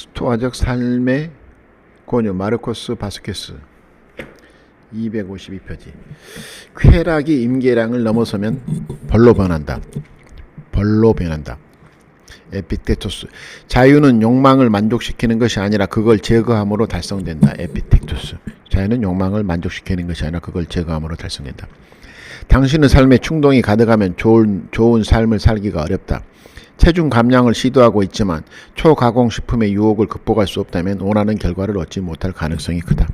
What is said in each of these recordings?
스토아적 삶의 권유 마르코스 바스케스 252표지. 쾌락이 임계량을 넘어서면 벌로 변한다. 벌로 변한다. 에피텍토스. 자유는 욕망을 만족시키는 것이 아니라 그걸 제거함으로 달성된다. 에피텍토스. 자유는 욕망을 만족시키는 것이 아니라 그걸 제거함으로 달성된다. 당신의 삶에 충동이 가득하면 좋은, 좋은 삶을 살기가 어렵다. 체중 감량을 시도하고 있지만 초가공식품의 유혹을 극복할 수 없다면 원하는 결과를 얻지 못할 가능성이 크다.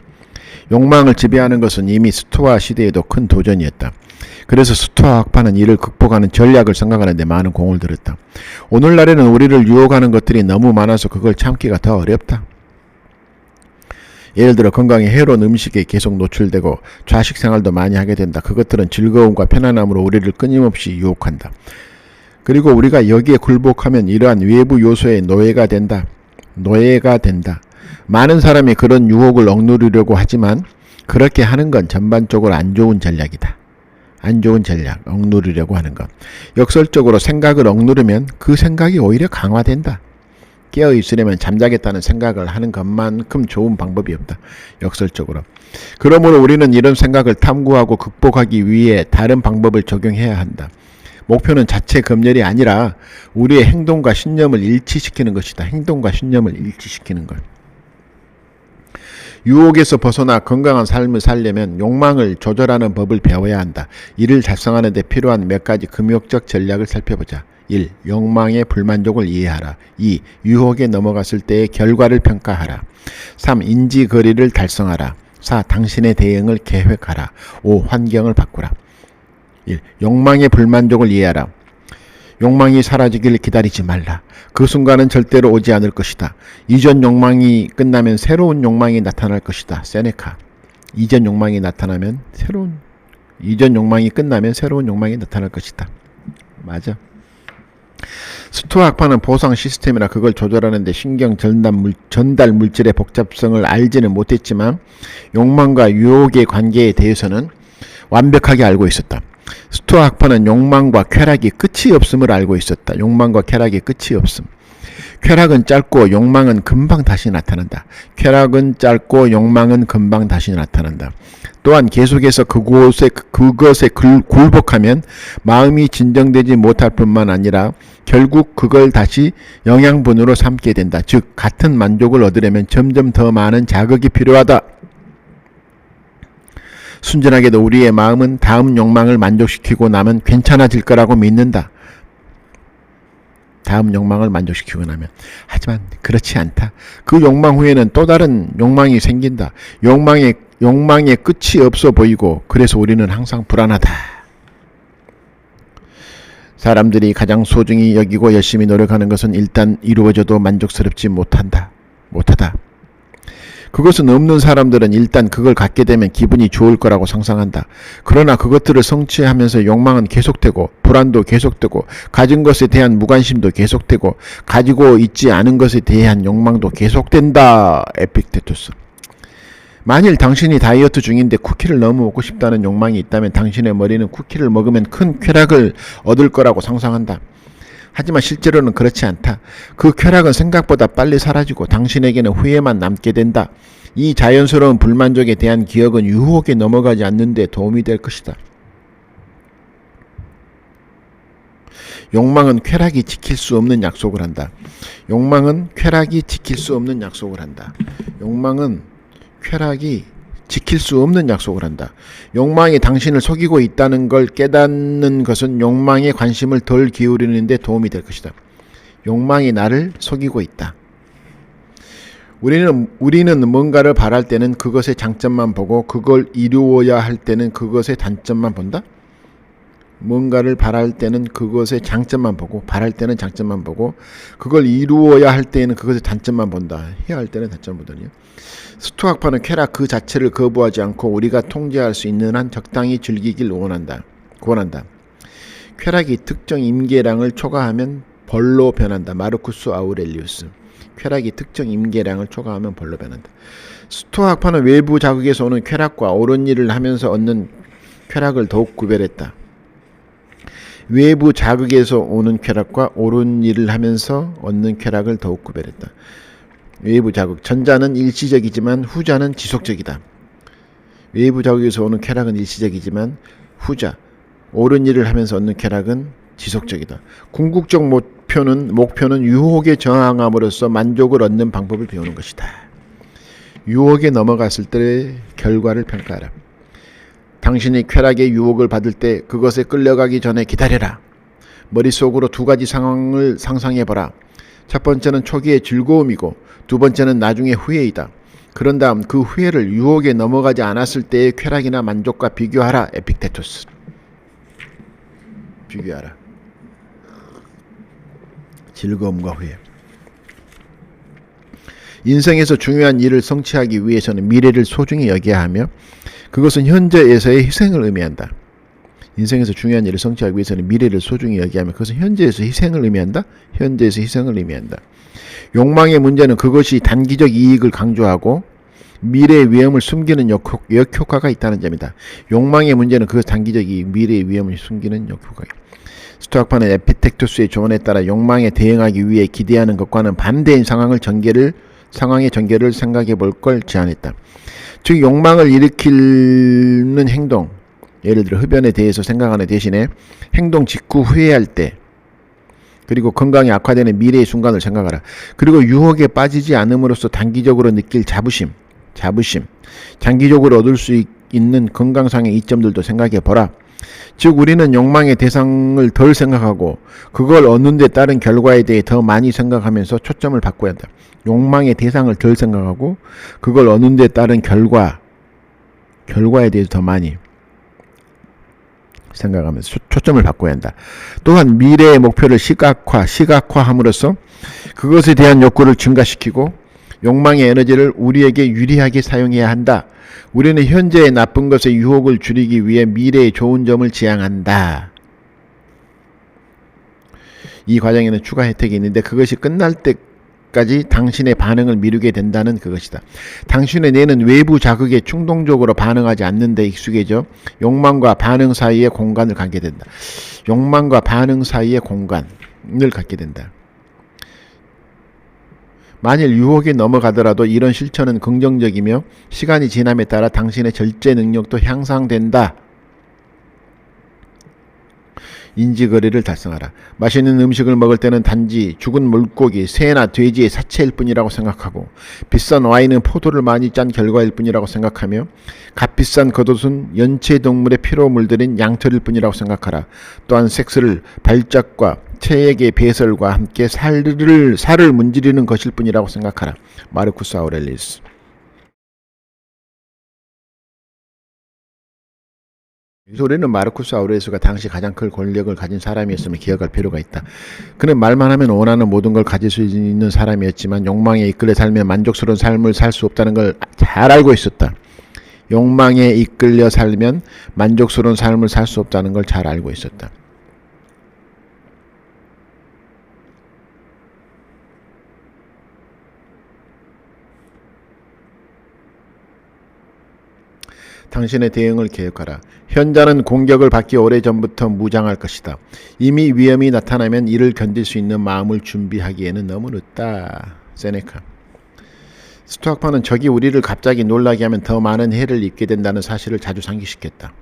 욕망을 지배하는 것은 이미 스토아 시대에도 큰 도전이었다. 그래서 스토아 학파는 이를 극복하는 전략을 생각하는 데 많은 공을 들였다. 오늘날에는 우리를 유혹하는 것들이 너무 많아서 그걸 참기가 더 어렵다. 예를 들어 건강에 해로운 음식에 계속 노출되고 좌식 생활도 많이 하게 된다. 그것들은 즐거움과 편안함으로 우리를 끊임없이 유혹한다. 그리고 우리가 여기에 굴복하면 이러한 외부 요소의 노예가 된다. 노예가 된다. 많은 사람이 그런 유혹을 억누르려고 하지만 그렇게 하는 건 전반적으로 안 좋은 전략이다. 안 좋은 전략, 억누르려고 하는 것. 역설적으로 생각을 억누르면 그 생각이 오히려 강화된다. 깨어 있으려면 잠자겠다는 생각을 하는 것만큼 좋은 방법이 없다. 역설적으로. 그러므로 우리는 이런 생각을 탐구하고 극복하기 위해 다른 방법을 적용해야 한다. 목표는 자체 검열이 아니라 우리의 행동과 신념을 일치시키는 것이다. 행동과 신념을 일치시키는 것. 유혹에서 벗어나 건강한 삶을 살려면 욕망을 조절하는 법을 배워야 한다. 이를 달성하는 데 필요한 몇 가지 금욕적 전략을 살펴보자. 1. 욕망의 불만족을 이해하라. 2. 유혹에 넘어갔을 때의 결과를 평가하라. 3. 인지 거리를 달성하라. 4. 당신의 대응을 계획하라. 5. 환경을 바꾸라. 1. 욕망의 불만족을 이해하라. 욕망이 사라지길 기다리지 말라. 그 순간은 절대로 오지 않을 것이다. 이전 욕망이 끝나면 새로운 욕망이 나타날 것이다. 세네카. 이전 욕망이 나타나면 새로운 이전 욕망이 끝나면 새로운 욕망이 나타날 것이다. 맞아. 스토아 학파는 보상 시스템이나 그걸 조절하는데 신경 전달, 물, 전달 물 질의 복잡성을 알지는 못했지만 욕망과 유혹의 관계에 대해서는 완벽하게 알고 있었다. 스토아 학파는 욕망과 쾌락이 끝이 없음을 알고 있었다. 욕망과 쾌락이 끝이 없음. 쾌락은 짧고 욕망은 금방 다시 나타난다. 쾌락은 짧고 욕망은 금방 다시 나타난다. 또한 계속해서 그곳에 그것에 굴복하면 마음이 진정되지 못할 뿐만 아니라 결국 그걸 다시 영양분으로 삼게 된다. 즉 같은 만족을 얻으려면 점점 더 많은 자극이 필요하다. 순전하게도 우리의 마음은 다음 욕망을 만족시키고 나면 괜찮아질 거라고 믿는다. 다음 욕망을 만족시키고 나면. 하지만 그렇지 않다. 그 욕망 후에는 또 다른 욕망이 생긴다. 욕망의, 욕망의 끝이 없어 보이고, 그래서 우리는 항상 불안하다. 사람들이 가장 소중히 여기고 열심히 노력하는 것은 일단 이루어져도 만족스럽지 못한다. 못하다. 그것은 없는 사람들은 일단 그걸 갖게 되면 기분이 좋을 거라고 상상한다. 그러나 그것들을 성취하면서 욕망은 계속되고 불안도 계속되고 가진 것에 대한 무관심도 계속되고 가지고 있지 않은 것에 대한 욕망도 계속된다. 에픽테투스. 만일 당신이 다이어트 중인데 쿠키를 너무 먹고 싶다는 욕망이 있다면 당신의 머리는 쿠키를 먹으면 큰 쾌락을 얻을 거라고 상상한다. 하지만 실제로는 그렇지 않다. 그 쾌락은 생각보다 빨리 사라지고 당신에게는 후회만 남게 된다. 이 자연스러운 불만족에 대한 기억은 유혹에 넘어가지 않는 데 도움이 될 것이다. 욕망은 쾌락이 지킬 수 없는 약속을 한다. 욕망은 쾌락이 지킬 수 없는 약속을 한다. 욕망은 쾌락이 지킬 수 없는 약속을 한다. 욕망이 당신을 속이고 있다는 걸 깨닫는 것은 욕망에 관심을 덜 기울이는 데 도움이 될 것이다. 욕망이 나를 속이고 있다. 우리는 우리는 뭔가를 바랄 때는 그것의 장점만 보고 그걸 이루어야 할 때는 그것의 단점만 본다. 뭔가를 바랄 때는 그것의 장점만 보고 바랄 때는 장점만 보고 그걸 이루어야 할 때는 그것의 단점만 본다. 해야 할 때는 단점 보더니요. 스토학파는 쾌락 그 자체를 거부하지 않고 우리가 통제할 수 있는 한 적당히 즐기길 원한다. 권한다. 쾌락이 특정 임계량을 초과하면 벌로 변한다. 마르쿠스 아우렐리우스. 쾌락이 특정 임계량을 초과하면 벌로 변한다. 스토학파는 외부 자극에서 오는 쾌락과 옳은 일을 하면서 얻는 쾌락을 더욱 구별했다. 외부 자극에서 오는 쾌락과 옳은 일을 하면서 얻는 쾌락을 더욱 구별했다. 외부 자극. 전자는 일시적이지만 후자는 지속적이다. 외부 자극에서 오는 쾌락은 일시적이지만 후자 옳은 일을 하면서 얻는 쾌락은 지속적이다. 궁극적 목표는 목표는 유혹에 저항함으로써 만족을 얻는 방법을 배우는 것이다. 유혹에 넘어갔을 때의 결과를 평가하라. 당신이 쾌락의 유혹을 받을 때 그것에 끌려가기 전에 기다려라. 머릿속으로 두 가지 상황을 상상해 보라. 첫 번째는 초기의 즐거움이고 두 번째는 나중의 후회이다. 그런 다음 그 후회를 유혹에 넘어가지 않았을 때의 쾌락이나 만족과 비교하라. 에픽테토스. 비교하라. 즐거움과 후회. 인생에서 중요한 일을 성취하기 위해서는 미래를 소중히 여겨야 하며 그것은 현재에서의 희생을 의미한다. 인생에서 중요한 일을 성취하기 위해서는 미래를 소중히 여겨야 하며 그것은 현재에서 희생을 의미한다. 현재에서 희생을 의미한다. 욕망의 문제는 그것이 단기적 이익을 강조하고 미래의 위험을 숨기는 역효, 역효과가 있다는 점이다. 욕망의 문제는 그 단기적 이익, 미래의 위험을 숨기는 역효과가 있다. 스토악파는 에피텍투스의 조언에 따라 욕망에 대응하기 위해 기대하는 것과는 반대인 상황을 전개를 상황의 전개를 생각해 볼 걸 제안했다. 즉 욕망을 일으키는 행동, 예를 들어 흡연에 대해서 생각하는 대신에 행동 직후 후회할 때 그리고 건강이 악화되는 미래의 순간을 생각하라. 그리고 유혹에 빠지지 않음으로써 단기적으로 느낄 자부심, 자부심, 장기적으로 얻을 수 있- 있는 건강상의 이점들도 생각해 보라. 즉 우리는 욕망의 대상을 덜 생각하고 그걸 얻는 데 따른 결과에 대해 더 많이 생각하면서 초점을 바꿔야 한다. 욕망의 대상을 덜 생각하고 그걸 얻는 데 따른 결과 결과에 대해서 더 많이 생각하면서 초- 초점을 바꿔야 한다. 또한 미래의 목표를 시각화, 시각화함으로써 그것에 대한 욕구를 증가시키고 욕망의 에너지를 우리에게 유리하게 사용해야 한다. 우리는 현재의 나쁜 것의 유혹을 줄이기 위해 미래의 좋은 점을 지향한다. 이 과정에는 추가 혜택이 있는데 그것이 끝날 때 까지 당신의 반응을 미루게 된다는 그것이다. 당신의 뇌는 외부 자극에 충동적으로 반응하지 않는 데 익숙해져 욕망과 반응 사이에 공간을 갖게 된다. 욕망과 반응 사이에 공간을 갖게 된다. 만일 유혹에 넘어가더라도 이런 실천은 긍정적이며 시간이 지남에 따라 당신의 절제 능력도 향상된다. 인지거리를 달성하라. 맛있는 음식을 먹을 때는 단지 죽은 물고기, 새나 돼지의 사체일 뿐이라고 생각하고 비싼 와인은 포도를 많이 짠 결과일 뿐이라고 생각하며 값비싼 겉옷은 연체 동물의 피로 물들인 양털일 뿐이라고 생각하라. 또한 섹스를 발작과 체액의 배설과 함께 살을 살을 문지르는 것일 뿐이라고 생각하라. 마르쿠스 아우렐리스. 이 소리는 마르쿠스 아우레스가 당시 가장 큰 권력을 가진 사람이었음을 기억할 필요가 있다. 그는 말만 하면 원하는 모든 걸 가질 수 있는 사람이었지만 욕망에 이끌려 살면 만족스러운 삶을 살 수 없다는 걸 잘 알고 있었다. 욕망에 이끌려 살면 만족스러운 삶을 살 수 없다는 걸 잘 알고 있었다. 당신의 대응을 계획하라. 현자는 공격을 받기 오래전부터 무장할 것이다. 이미 위험이 나타나면 이를 견딜 수 있는 마음을 준비하기에는 너무 늦다. 세네카. 스토악파는 적이 우리를 갑자기 놀라게 하면 더 많은 해를 입게 된다는 사실을 자주 상기시켰다.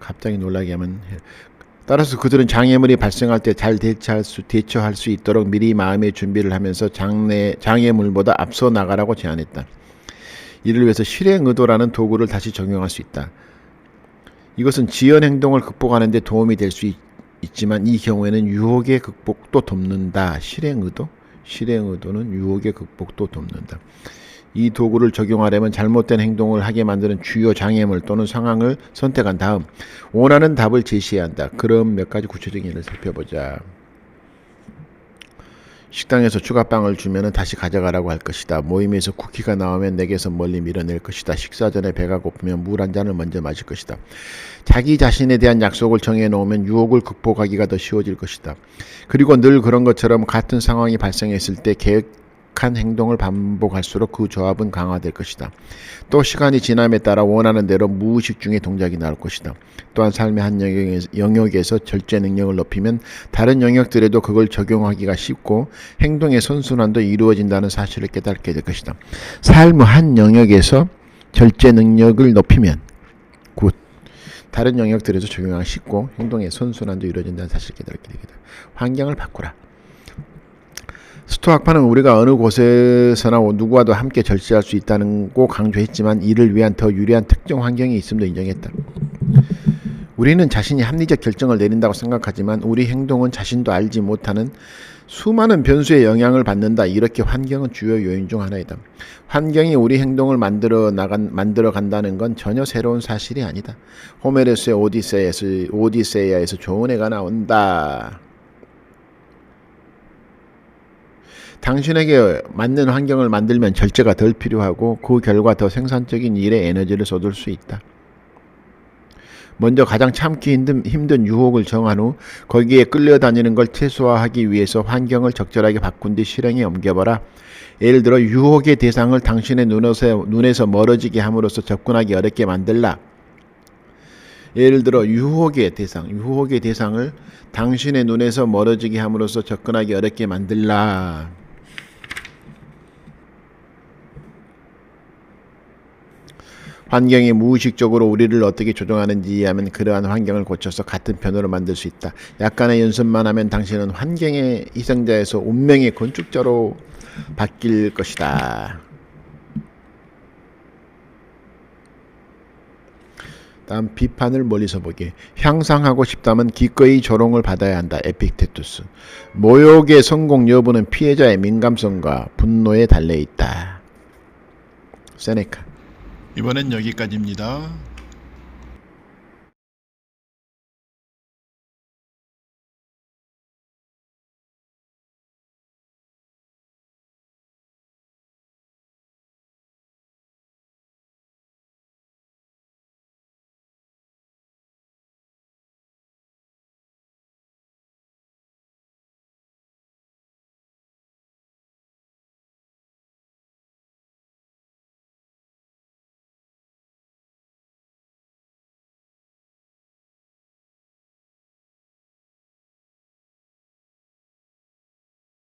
갑자기 놀라게 하면 해. 따라서 그들은 장애물이 발생할 때 잘 대처할 수, 대처할 수 있도록 미리 마음의 준비를 하면서 장래, 장애물보다 앞서 나가라고 제안했다. 이를 위해서 실행 의도라는 도구를 다시 적용할 수 있다. 이것은 지연 행동을 극복하는 데 도움이 될 수 있지만 이 경우에는 유혹의 극복도 돕는다. 실행 의도? 실행 의도는 유혹의 극복도 돕는다. 이 도구를 적용하려면 잘못된 행동을 하게 만드는 주요 장애물 또는 상황을 선택한 다음 원하는 답을 제시해야 한다. 그럼 몇 가지 구체적인 예를 살펴보자. 식당에서 추가 빵을 주면 다시 가져가라고 할 것이다. 모임에서 쿠키가 나오면 내게서 멀리 밀어낼 것이다. 식사 전에 배가 고프면 물 한 잔을 먼저 마실 것이다. 자기 자신에 대한 약속을 정해 놓으면 유혹을 극복하기가 더 쉬워질 것이다. 그리고 늘 그런 것처럼 같은 상황이 발생했을 때 계획 악한 행동을 반복할수록 그 조합은 강화될 것이다. 또 시간이 지남에 따라 원하는 대로 무의식 중에 동작이 나올 것이다. 또한 삶의 한 영역에서, 절제 능력을 높이면 다른 영역들에도 그걸 적용하기가 쉽고 행동의 선순환도 이루어진다는 사실을 깨닫게 될 것이다. 삶의 한 영역에서 절제 능력을 높이면 곧 다른 영역들에서 적용하기 쉽고 행동의 선순환도 이루어진다는 사실을 깨닫게 되겠다. 환경을 바꾸라. 스토학파는 우리가 어느 곳에서나 누구와도 함께 절제할 수 있다는 고 강조했지만 이를 위한 더 유리한 특정 환경이 있음도 인정했다. 우리는 자신이 합리적 결정을 내린다고 생각하지만 우리 행동은 자신도 알지 못하는 수많은 변수의 영향을 받는다. 이렇게 환경은 주요 요인 중 하나이다. 환경이 우리 행동을 만들어 나간 만들어 간다는 건 전혀 새로운 사실이 아니다. 호메로스의 오디세이에서 오디세이아에서 좋은 애가 나온다. 당신에게 맞는 환경을 만들면 절제가 덜 필요하고 그 결과 더 생산적인 일에 에너지를 쏟을 수 있다. 먼저 가장 참기 힘든, 힘든 유혹을 정한 후 거기에 끌려다니는 걸 최소화하기 위해서 환경을 적절하게 바꾼 뒤 실행에 옮겨봐라. 예를 들어 유혹의 대상을 당신의 눈에서, 눈에서 멀어지게 함으로써 접근하기 어렵게 만들라. 예를 들어 유혹의 대상, 유혹의 대상을 당신의 눈에서 멀어지게 함으로써 접근하기 어렵게 만들라. 환경이 무의식적으로 우리를 어떻게 조종하는지 이해하면 그러한 환경을 고쳐서 같은 편으로 만들 수 있다. 약간의 연습만 하면 당신은 환경의 희생자에서 운명의 건축자로 바뀔 것이다. 다음 비판을 멀리서 보기. 향상하고 싶다면 기꺼이 조롱을 받아야 한다. 에픽테투스. 모욕의 성공 여부는 피해자의 민감성과 분노에 달려 있다. 세네카. 이번엔 여기까지입니다.